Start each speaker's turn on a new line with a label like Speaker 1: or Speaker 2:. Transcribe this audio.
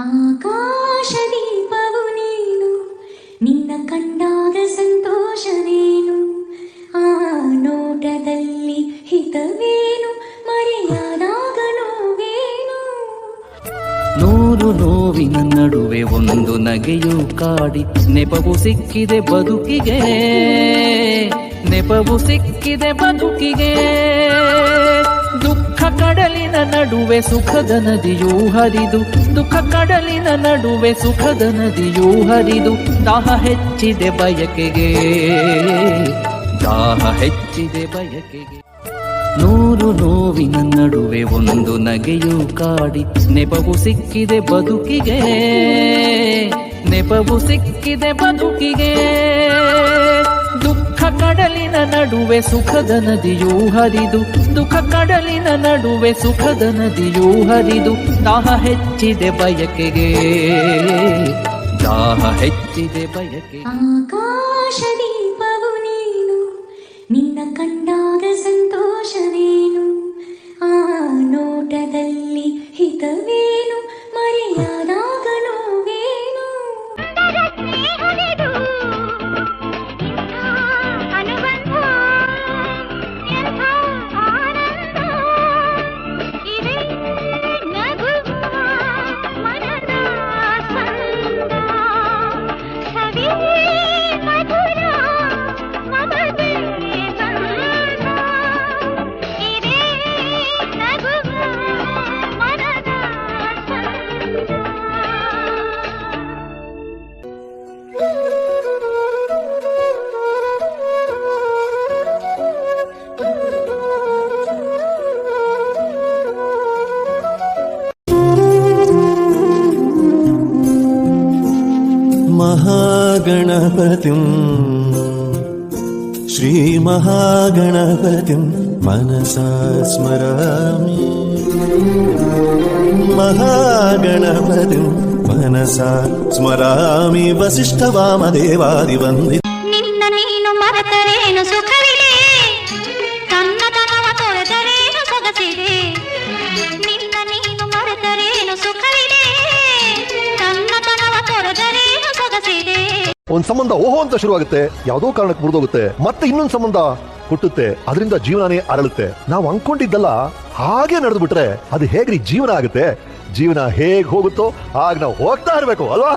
Speaker 1: ಆಕಾಶದೀಪವು ನೀನು, ನಿನ್ನ ಕಂಡಾಗ ಸಂತೋಷವೇನು ಆ ನೋಟದಲ್ಲಿ ಹಿತವೇನು? ಮರೆಯಾದಾಗ ನೋವೇನು?
Speaker 2: ನೂರು ನೋವಿನ ನಡುವೆ ಒಂದು ನಗೆಯು ಕಾಡಿ, ನೆಪವು ಸಿಕ್ಕಿದೆ ಬದುಕಿಗೆ. ನೆಪವು ಸಿಕ್ಕಿದೆ ಬದುಕಿಗೆ. ದುಃಖ ಕಡಲಿನ ನಡುವೆ ಸುಖದ ನದಿಯೂ ಹರಿದು, ದುಃಖ ಕಡಲಿನ ನಡುವೆ ಸುಖದ ನದಿಯೂ ಹರಿದು, ದಾಹ ಹೆಚ್ಚಿದೆ ಬಯಕೆಗೆ. ದಾಹ ಹೆಚ್ಚಿದೆ ಬಯಕೆಗೆ. ನೂರು ನೋವಿನ ನಡುವೆ ಒಂದು ನಗೆಯು ಕಾಡಿ, ನೆಪವು ಸಿಕ್ಕಿದೆ ಬದುಕಿಗೆ. ನೆಪವು ಸಿಕ್ಕಿದೆ ಬದುಕಿಗೆ. ಕಡಲಿನ ನಡುವೆ ಸುಖದ ನದಿಯೂ ಹರಿದು, ದುಃಖ ಕಡಲಿನ ನಡುವೆ ಸುಖದ ನದಿಯೂ ಹರಿದು, ದಾಹ ಹೆಚ್ಚಿದೆ ಬಯಕೆಗೆ. ದಾಹ ಹೆಚ್ಚಿದೆ ಬಯಕೆಗೆ.
Speaker 1: ಆಕಾಶದೀಪವು ನೀನು, ನಿನ್ನ ಕಂಡಾಗ ಸಂತೋಷವೇನು
Speaker 3: महागणपतिम् श्रीमहागणपतिं मनसा स्मरामि महागणपतिं मनसा स्मरामि वसिष्ठवामदेवादिवन्दित
Speaker 4: ನಿನ್ನ ನೀನು ಮರೆತರೇನು ಸುಖವಿದೆ ತನ್ನತನವ ತೊರೆದರೇನು ಸೊಗಸಿದೆ
Speaker 5: ಒಂದ್ ಸಂಬಂಧ ಓಹೋ ಅಂತ ಶುರುವಾಗುತ್ತೆ, ಯಾವುದೋ ಕಾರಣಕ್ಕೆ ಮುರಿದೋಗುತ್ತೆ, ಮತ್ತೆ ಇನ್ನೊಂದು ಸಂಬಂಧ ಹುಟ್ಟುತ್ತೆ, ಅದರಿಂದ ಜೀವನನೇ ಅರಳುತ್ತೆ. ನಾವು ಅನ್ಕೊಂಡಿದ್ದಲ್ಲ ಹಾಗೆ ನಡೆದು ಬಿಟ್ರೆ ಅದು ಹೇಗ್ರಿ ಜೀವನ ಆಗುತ್ತೆ? ಜೀವನ ಹೇಗ್ ಹೋಗುತ್ತೋ ಆಗ ನಾವು ಹೋಗ್ತಾ ಇರಬೇಕು, ಅಲ್ವಾ?